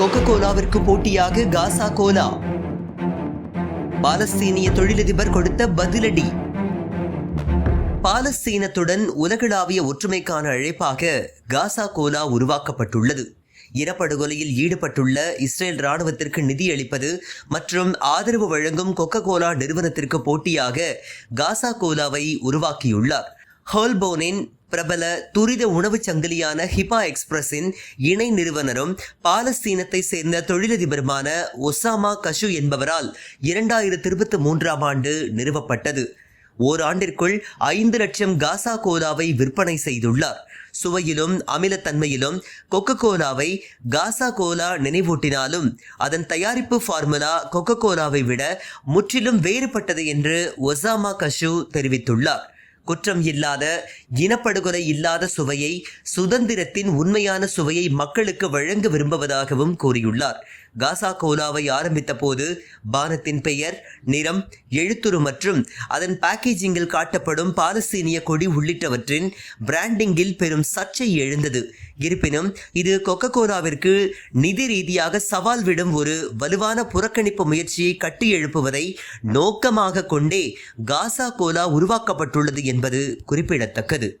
கொக்கோ கோலாவிற்கு போட்டியாக காசா கோலா. பாலஸ்தீனிய தொழிலதிபர் கொடுத்த பதிலடி. பாலஸ்தீனத்துடன் உலகளாவிய ஒற்றுமைக்கான அழைப்பாக காசா கோலா உருவாக்கப்பட்டுள்ளது. இனப்படுகொலையில் ஈடுபட்டுள்ள இஸ்ரேல் ராணுவத்திற்கு நிதியளிப்பது மற்றும் ஆதரவு வழங்கும் கொக்கோ கோலா நிறுவனத்திற்கு போட்டியாக காசா கோலாவை உருவாக்கியுள்ளார். ஹோல்போனின் பிரபல துரித உணவுச் சங்கிலியான ஹிபா எக்ஸ்பிரஸின் இணை நிறுவனரும் பாலஸ்தீனத்தை சேர்ந்த தொழிலதிபருமான ஒசாமா கஷு என்பவரால் இரண்டாயிரத்தி இருபத்தி மூன்றாம் ஆண்டு நிறுவப்பட்டது. ஓராண்டிற்குள் ஐந்து லட்சம் காசா கோலாவை விற்பனை செய்துள்ளார். சுவையிலும் அமிலத்தன்மையிலும் கொக்கோ கோலாவை காசா கோலா நினைவூட்டினாலும் அதன் தயாரிப்பு ஃபார்முலா கொக்கோ கோலாவை விட முற்றிலும் வேறுபட்டது என்று ஒசாமா கஷு தெரிவித்துள்ளார். குற்றம் இல்லாத இனப்படுகொலை இல்லாத சுவையை சுதந்திரத்தின் உண்மையான சுவையை மக்களுக்கு வழங்க விரும்புவதாகவும் கூறியுள்ளார். காசா கோலாவை ஆரம்பித்த போது பானத்தின் பெயர் நிறம் எழுத்துரு மற்றும் அதன் பேக்கேஜிங்கில் காட்டப்படும் பாலஸ்தீனிய கொடி உள்ளிட்டவற்றின் பிராண்டிங்கில் பெரும் சர்ச்சை எழுந்தது. இருப்பினும் இது கொக்கோ கோலாவிற்கு நிதி ரீதியாக சவால் விடும் ஒரு வலுவான புறக்கணிப்பு முயற்சியை கட்டி எழுப்புவதை நோக்கமாக கொண்டே காசா கோலா உருவாக்கப்பட்டுள்ளது என்பது குறிப்பிடத்தக்கது.